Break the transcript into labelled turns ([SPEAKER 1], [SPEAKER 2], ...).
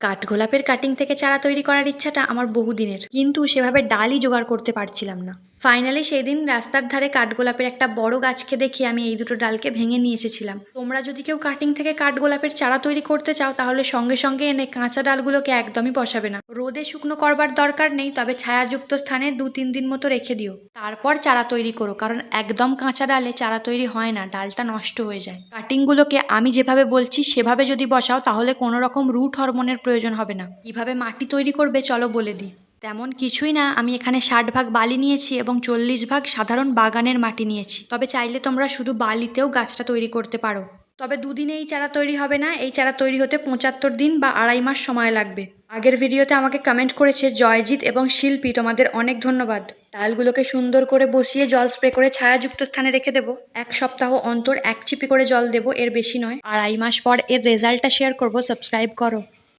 [SPEAKER 1] কাঠগোলাপের cutting থেকে চারা তৈরি করার ইচ্ছাটা আমার বহুদিনের। কিন্তু সেভাবে ডালই জোগাড় করতে পারছিলাম না। ফাইনালি সেই দিন রাস্তার ধারে কাঠগোলাপের একটা বড় গাছকে দেখে আমি এই দুটো ডালকে ভেঙে নিয়ে এসেছিলাম। তোমরা যদি কেউ কাটিং থেকে কাঠগোলাপের চারা তৈরি করতে চাও, তাহলে সঙ্গে সঙ্গে এনে কাঁচা ডালগুলোকে একদমই বসাবে না। রোদে শুকনো করবার দরকার নেই, তবে ছায়াযুক্ত স্থানে দু তিন দিন মতো রেখে দিও। তারপর চারা তৈরি করো, কারণ একদম কাঁচা ডালে চারা তৈরি হয় না, ডালটা নষ্ট হয়ে যায়। কাটিংগুলোকে আমি যেভাবে বলছি, সেভাবে যদি বসাও, তাহলে কোনো রকম রুট হরমোনের প্রয়োজন হবে না। কীভাবে মাটি তৈরি করবে চলো বলে দিই। তেমন কিছুই না, আমি এখানে ষাট ভাগ বালি নিয়েছি এবং চল্লিশ ভাগ সাধারণ বাগানের মাটি নিয়েছি। তবে চাইলে তোমরা শুধু বালিতেও গাছটা তৈরি করতে পারো। তবে দুদিনে এই চারা তৈরি হবে না, এই চারা তৈরি হতে পঁচাত্তর দিন বা আড়াই মাস সময় লাগবে। আগের ভিডিওতে আমাকে কমেন্ট করেছে জয়জিৎ এবং শিল্পী, তোমাদের অনেক ধন্যবাদ। ডালগুলোকে সুন্দর করে বসিয়ে জল স্প্রে করে ছায়াযুক্ত স্থানে রেখে দেবো। এক সপ্তাহ অন্তর এক চিপি করে জল দেবো, এর বেশি নয়। আড়াই মাস পর এর রেজাল্টটা শেয়ার করব সাবস্ক্রাইব করো।